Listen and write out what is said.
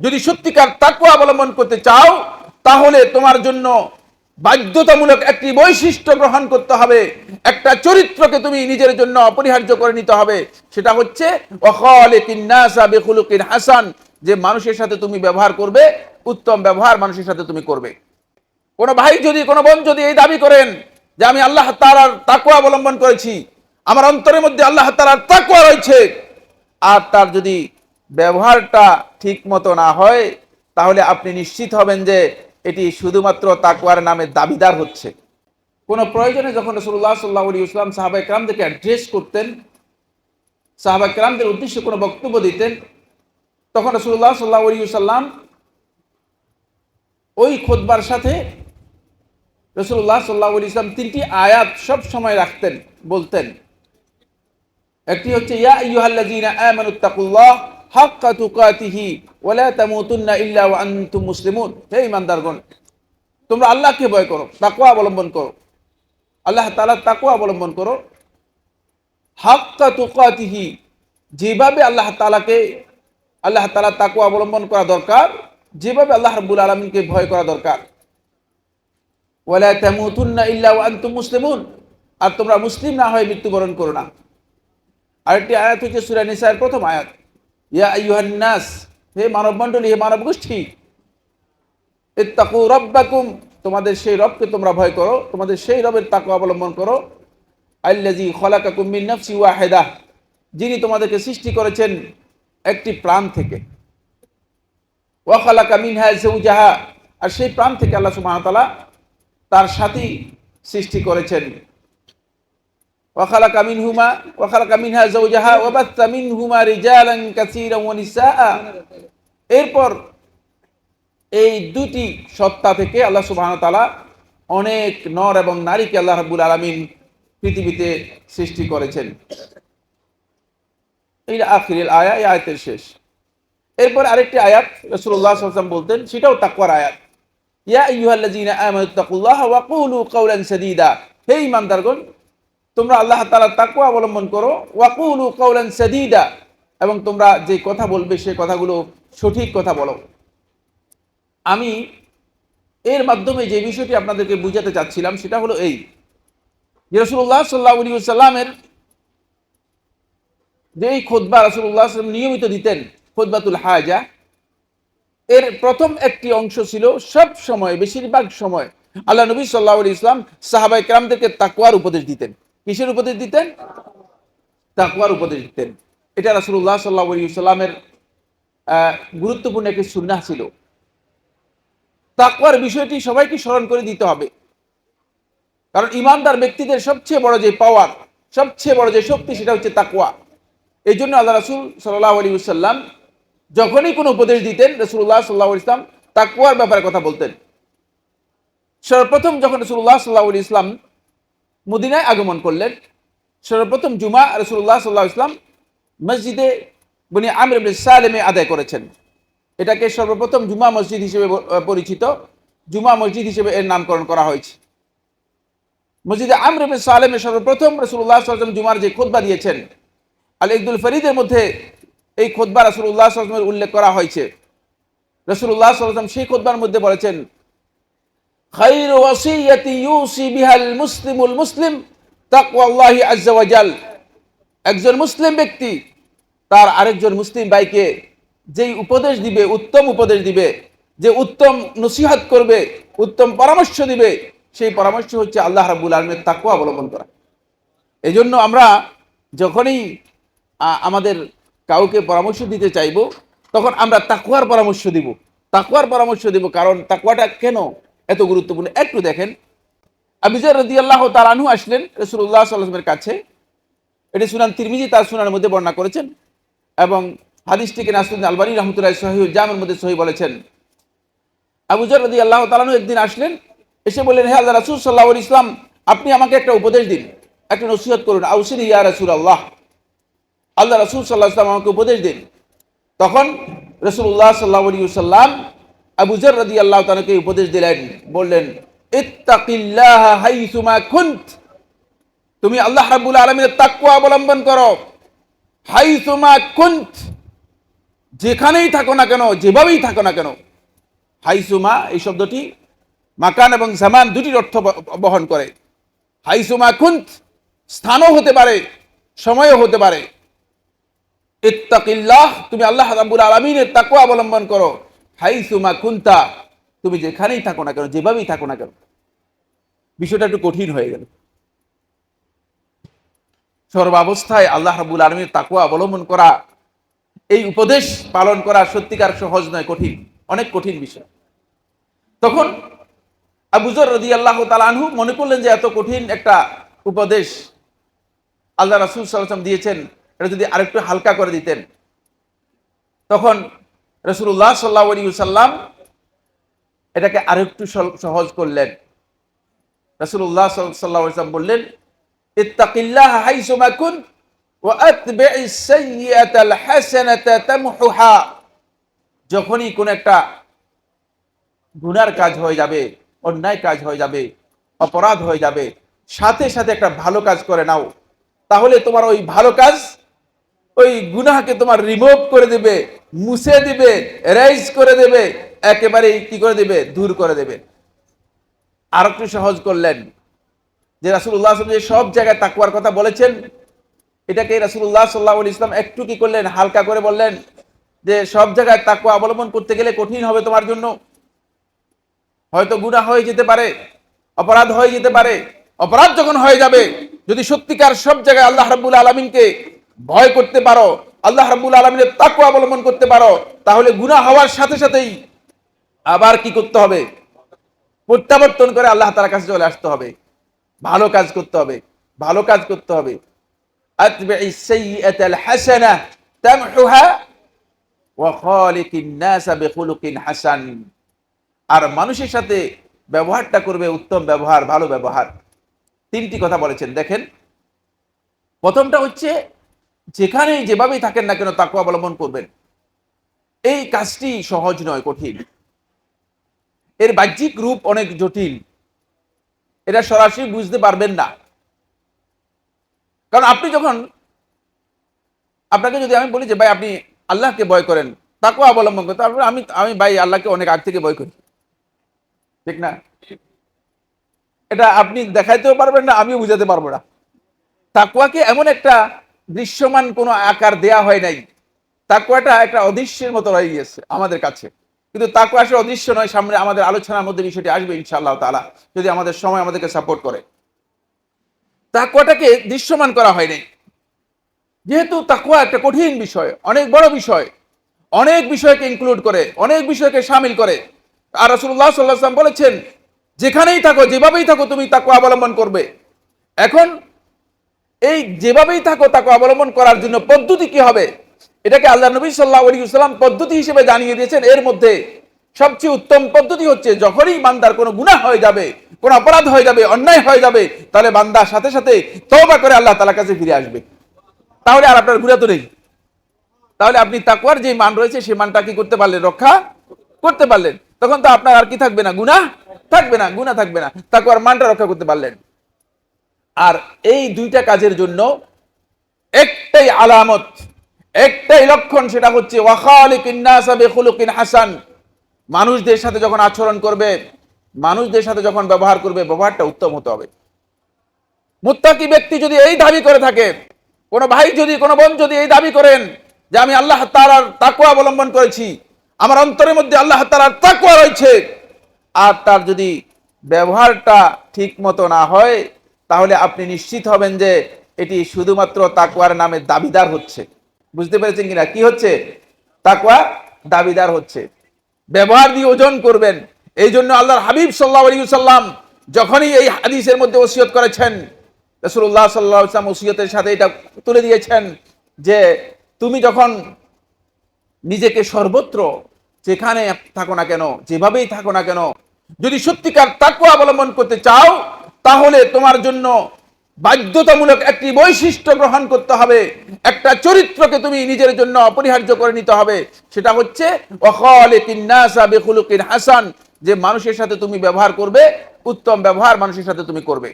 যদি সত্যিকার তাকুয়া অবলম্বন করতে চাও, তাহলে তোমার জন্য বাধ্যতামূলক একটি বৈশিষ্ট্য গ্রহণ করতে হবে। একটা চরিত্রকে তুমি নিজের জন্য অপরিহার্য করে নিতে হবে। সেটা হচ্ছে হাসান, যে মানুষের সাথে তুমি ব্যবহার করবে, উত্তম ব্যবহার মানুষের সাথে তুমি করবে। কোন ভাই যদি, কোন বোন যদি এই দাবি করেন যে আমি আল্লাহ তাআলার তাকুয়া অবলম্বন করেছি, আমার অন্তরের মধ্যে আল্লাহ তাআলার তাকুয়া রয়েছে, আর তার যদি ব্যবহারটা ঠিক মতো না হয়, তাহলে আপনি নিশ্চিত হবেন যে এটি শুধুমাত্র তাকুয়ার নামে দাবিদার হচ্ছে। কোনো প্রয়োজনে যখন রসুল্লাহ সাল্লাহ আলী ইসলাম সাহাবাই ক্রামদেরকে অ্যাড্রেস করতেন সাহাবাই ক্রামদের উদ্দেশ্যে কোনো বক্তব্য দিতেন, তখন রসুল্লাহ সাল্লাহ আলী সাল্লাম ওই খোদবার সাথে রসুল্লাহ সাল্লাহ আলী ইসলাম তিনটি আয়াত সব সময় রাখতেন, বলতেন। একটি হচ্ছে, ইয়া আইয়ুহাল্লাযীনা আমানুত্তাকুল্লাহ ইল্লা তোমরা আল্লাহকে ভয় করো, তাকওয়া অবলম্বন করো। আল্লাহ তাআলার তাকওয়া অবলম্বন করো। হাক্কা তুকাতিহি, যেভাবে আল্লাহ তাআলাকে, আল্লাহ তাআলা তাকওয়া অবলম্বন করা দরকার, যেভাবে আল্লাহ রাব্বুল আলামিনকে ভয় করা দরকার। মুসলিমুন। আর তোমরা মুসলিম না হয়ে মৃত্যুবরণ করো না। আরেকটি আয়াত হচ্ছে সুরা নিসার, প্রথম আয়াত। হে মানব গোষ্ঠী রব্বাকুম, তোমাদের সেই রবকে তোমরা ভয় করো, তোমাদের সেই রবের তাকু অবলম্বন করো। আল্লাজি যিনি তোমাদেরকে সৃষ্টি করেছেন একটি প্রাণ থেকে। ওয়া খালাকা মিনহা যাওজাহা, আর সেই প্রাণ থেকে আল্লাহ তাআলা তার সাথী সৃষ্টি করেছেন। وخلق منهما وخلق منها زوجها وبث منهما رجالا كثيرا ونساء এরপর এই দুটি সত্তা থেকে আল্লাহ সুবহানাহু ওয়া তাআলা অনেক নর এবং নারীকে আল্লাহ রাব্বুল আলামিন পৃথিবীতে সৃষ্টি করেছেন এই আখিরের আয়া এই আয়াতের শেষ এরপর আরেকটি আয়াত রাসূলুল্লাহ সাল্লাল্লাহু আলাইহি ওয়াসাল্লাম বলতেন সেটাও তাকওয়ার আয়াত ইয়া আইয়ুহাল্লাযীনা আমানুত্তাকুল্লাহা ওয়া কুলু কাওলান সাদীদা হে ঈমানদারগণ তোমরা আল্লাহ তালা তাকুয়া অবলম্বন করো। ওয়াকুলু কৌলান সাদিদা। এবং তোমরা যে কথা বলবে, সে কথাগুলো সঠিক কথা বলো। আমি এর মাধ্যমে যে বিষয়টি আপনাদেরকে বুঝাতে চাচ্ছিলাম, সেটা হলো এই। যে রসুল্লাহ সাল্লাহ সাল্লামের যে এই খোদবা রসুল্লাহ সাল্লাম নিয়মিত দিতেন খোদবাতুল হাজা, এর প্রথম একটি অংশ ছিল সব সময়, বেশিরভাগ সময় আল্লাহ নবী সাল্লাহ ইসলাম সাহাবাই ক্রামদেরকে তাকুয়ার উপদেশ দিতেন। কিসের উপদেশ দিতেন? তাকুয়ার উপদেশ দিতেন। এটা রাসুল্লাহ সাল্লাহ সাল্লামের গুরুত্বপূর্ণ একটি সুন্নাহ ছিল। তাকুয়ার বিষয়টি সবাইকে স্মরণ করে দিতে হবে। কারণ ইমানদার ব্যক্তিদের সবচেয়ে বড় যে পাওয়ার সবচেয়ে বড় যে শক্তি সেটা হচ্ছে তাকুয়া এই জন্য আল্লাহ রাসুল সাল্লাহ আলী সাল্লাম যখনই কোনো উপদেশ দিতেন রসুল্লাহ সাল্লাহ ইসলাম তাকুয়ার ব্যাপারে কথা বলতেন। সর্বপ্রথম যখন রসুল্লাহ সাল্লাহ ইসলাম মদিনায় আগমন করলেন। সর্বপ্রথম জুমা রসুল্লাহ সাল্লাহ ইসলাম মসজিদে বনি আমির সালেমে আদায় করেছেন। এটাকে সর্বপ্রথম জুমা মসজিদ হিসেবে পরিচিত। জুমা মসজিদ হিসেবে এর নামকরণ করা হয়েছে। মসজিদে আমর সালেমে সর্বপ্রথম রসুল্লাহ সাল্লাম জুমার যে খোদবা দিয়েছেন, আল ইকদুল ফরিদের মধ্যে এই খোদবা রসুল্লাহ সাল্লামের উল্লেখ করা হয়েছে। রসুল্লাহ সাল্লাম সেই খোদবার মধ্যে বলেছেন খাইর ওয়াসিয়াতি ইউসি বিহাল মুসলিমুল মুসলিম তাকওয়াল্লাহি আজ্জা ওয়াজাল একজন মুসলিম ব্যক্তি তার আরেকজন মুসলিম ভাইকে যেই উপদেশ দিবে, উত্তম উপদেশ দিবে, যে উত্তম নসিহত করবে, উত্তম পরামর্শ দিবে, সেই পরামর্শ হচ্ছে আল্লাহ রাবুল আলমের তাকুয়া অবলম্বন করা। এই জন্য আমরা যখনই আমাদের কাউকে পরামর্শ দিতে চাইব, তখন আমরা তাকুয়ার পরামর্শ দিব। তাকুয়ার পরামর্শ দিব, কারণ তাকুয়াটা কেন এত গুরুত্বপূর্ণ। একটু দেখেন, আবিজার রদি আল্লাহ তার আনু আসলেন রসুল্লাহ সাল্লামের কাছে। এটি সুনান তিরমিজি, তার সুনার মধ্যে বর্ণনা করেছেন এবং হাদিসটিকে নাসরুদ্দিন আলবানী রহমতুল্লাহ সহিউল জামের মধ্যে সহি বলেছেন। আবুজার রদি আল্লাহ তালানু একদিন আসলেন, এসে বললেন, হে আল্লাহ রাসুল সাল্লাহ ইসলাম আপনি আমাকে একটা উপদেশ দিন, একটা নসিহত করুন। আউসিন ইয়া রসুল আল্লাহ আল্লাহ রসুল সাল্লাহ ইসলাম আমাকে উপদেশ দিন। তখন রসুল্লাহ সাল্লাহ সাল্লাম আবুজর রাদি আল্লাহ তাকে উপদেশ দিলেন, বললেন তুমি আল্লাহ রাব্বুল আলামিনের তাকওয়া অবলম্বন করো। হাইসুমা কুন্ত, যেখানেই থাকো না কেন, যেভাবেই থাকো না কেন, হাইসুমা এই শব্দটি মাকান এবং জামান দুটির অর্থ বহন করে। হাইসুমা কুন্ত, স্থানও হতে পারে, সময়ও হতে পারে। ইত্তাকিল্লাহ, তুমি আল্লাহ রাব্বুল আলামিনের তাকওয়া অবলম্বন করো। হাইসুমা কুন্তা, তুমি যেখানেই থাকো না কেন, যেভাবেই থাকো না কেন, বিষয়টা একটু কঠিন হয়ে গেল। সর্বাবস্থায় আল্লাহ রাব্বুল আলামিনের তাকওয়া অবলম্বন করা, এই উপদেশ পালন করা সত্যিকার সহজ নয়, কঠিন, অনেক কঠিন বিষয়। তখন আবুজর রদি আল্লাহ তালানহু মনে করলেন যে এত কঠিন একটা উপদেশ আল্লাহ রাসুল সাল্লাম দিয়েছেন, এটা যদি আরেকটু হালকা করে দিতেন। তখন রসুল্লাহ সাল্লাহ সাল্লাম এটাকে আরেকটু সহজ করলেন। রসুল্লাহ সাল্লাহ সাল্লাম বললেন, ইত্তাকিল্লাহ যখনই কোন একটা গুনার কাজ হয়ে যাবে, অন্যায় কাজ হয়ে যাবে, অপরাধ হয়ে যাবে, সাথে সাথে একটা ভালো কাজ করে নাও, তাহলে তোমার ওই ভালো কাজ ওই গুনাহকে তোমার রিমুভ করে দেবে, মুছে দিবে এরাইজ করে দেবে একেবারে কি করে দেবে? দূর করে দেবে। আর একটু সহজ করলেন যে রাসুল্লাহ যে সব জায়গায় তাকুয়ার কথা বলেছেন এটাকে রাসুল্লাহ সাল্লাহ ইসলাম একটু কি করলেন? হালকা করে বললেন যে সব জায়গায় তাকুয়া অবলম্বন করতে গেলে কঠিন হবে তোমার জন্য। হয়তো গুণা হয়ে যেতে পারে, অপরাধ হয়ে যেতে পারে, অপরাধ যখন হয়ে যাবে, যদি সত্যিকার সব জায়গায় আল্লাহ রাব্বুল আলমিনকে ভয় করতে পারো, আল্লাহ রাবুল আলমিনের তাকু অবলম্বন করতে পারো, তাহলে গুণা হওয়ার সাথে সাথেই আবার কি করতে হবে? প্রত্যাবর্তন করে আল্লাহ তার কাছে চলে আসতে হবে। ভালো কাজ করতে হবে, ভালো কাজ করতে হবে। আর মানুষের সাথে ব্যবহারটা করবে উত্তম ব্যবহার, ভালো ব্যবহার। তিনটি কথা বলেছেন, দেখেন। প্রথমটা হচ্ছে যেখানে যেভাবেই থাকেন না কেন, তাকে অবলম্বন করবেন। এই কাজটি সহজ নয়, কঠিন। এর বাহ্যিক রূপ অনেক জটিল। এটা সরাসরি বুঝতে পারবেন না। কারণ আপনি যখন, আপনাকে যদি আমি বলি যে, ভাই, আপনি আল্লাহকে ভয় করেন তাকেও অবলম্বন করেন তারপরে আমি আমি ভাই, আল্লাহকে অনেক আগ থেকে ভয় করি। ঠিক না? এটা আপনি দেখাইতেও পারবেন না, আমিও বুঝাতে পারব না। তাকুয়াকে এমন একটা দৃশ্যমান কোনো আকার দেয়া হয় নাই। তাকুয়াটা একটা অদৃশ্যের মতো রয়ে গিয়েছে আমাদের কাছে। কিন্তু তাকুয়া আসলে অদৃশ্য নয়, সামনে আমাদের আলোচনার মধ্যে বিষয়টি আসবে ইনশাআল্লাহ তালা যদি আমাদের সময় আমাদেরকে সাপোর্ট করে। তাকুয়াটাকে দৃশ্যমান করা হয় নাই। যেহেতু তাকুয়া একটা কঠিন বিষয়, অনেক বড় বিষয়, অনেক বিষয়কে ইনক্লুড করে, অনেক বিষয়কে সামিল করে। আর রাসূলুল্লাহ সাল্লাল্লাহু আলাইহি বলেছেন, যেখানেই থাকো, যেভাবেই থাকো, তুমি তাকুয়া অবলম্বন করবে। এখন এই যেভাবেই থাকো, তাকে অবলম্বন করার জন্য পদ্ধতি কি হবে? এটাকে আল্লাহ নবী সাল্লাহ আলী সাল্লাম পদ্ধতি হিসেবে জানিয়ে দিয়েছেন। এর মধ্যে সবচেয়ে উত্তম পদ্ধতি হচ্ছে, যখনই বান্দার কোনো গুনাহ হয়ে যাবে, কোনো অপরাধ হয়ে যাবে, অন্যায় হয়ে যাবে, তাহলে বান্দার সাথে সাথে তওবা করে আল্লাহ তালার কাছে ফিরে আসবে। তাহলে আর আপনার গুণা তো নেই। তাহলে আপনি তাকুয়ার যে মান রয়েছে, সেই মানটা কি করতে পারলেন? রক্ষা করতে পারলেন। তখন তো আপনার আর কি থাকবে না? গুনাহ থাকবে না, গুনাহ থাকবে না। তাকুয়ার মানটা রক্ষা করতে পারলেন। আর এই দুইটা কাজের জন্য একটাই আলামত, একটাই লক্ষণ সেটা হচ্ছে হাসান। মানুষদের সাথে যখন আচরণ করবে, মানুষদের সাথে যখন ব্যবহার করবে, ব্যবহারটা উত্তম হতে হবে। মুত্তাকি ব্যক্তি যদি এই দাবি করে থাকে, কোনো ভাই যদি, কোনো বোন যদি এই দাবি করেন যে আমি আল্লাহ তাআলার তাকওয়া অবলম্বন করেছি, আমার অন্তরের মধ্যে আল্লাহ তাআলার তাকওয়া রয়েছে, আর তার যদি ব্যবহারটা ঠিক মতো না হয় তাহলে আপনি নিশ্চিত হবেন যে এটি শুধুমাত্র তাকওয়ার নামে দাবিদার হচ্ছে। বুঝতে পেরেছেন কিনা? কি হচ্ছে? তাকওয়া দাবিদার হচ্ছে। ব্যবহার দিয়ে ওজন করবেন। এই জন্য আল্লাহর হাবিব সাল্লাহ আলী সাল্লাম যখনই এই হাদিসের মধ্যে ওসিয়ত করেছেন রসুল্লাহ সাল্লাহ ইসলাম ওসিয়তের সাথে এটা তুলে দিয়েছেন যে তুমি যখন নিজেকে সর্বত্র যেখানে থাকো না কেন, যেভাবেই থাকো না কেন, যদি সত্যিকার তাকুয়া অবলম্বন করতে চাও তাহলে তোমার জন্য বাধ্যতামূলক একটি বৈশিষ্ট্য গ্রহণ করতে হবে। একটা চরিত্রকে তুমি নিজের জন্য অপরিহার্য করে নিতে হবে। সেটা হচ্ছে হাসান যে মানুষের সাথে তুমি ব্যবহার করবে, উত্তম ব্যবহার মানুষের সাথে তুমি করবে।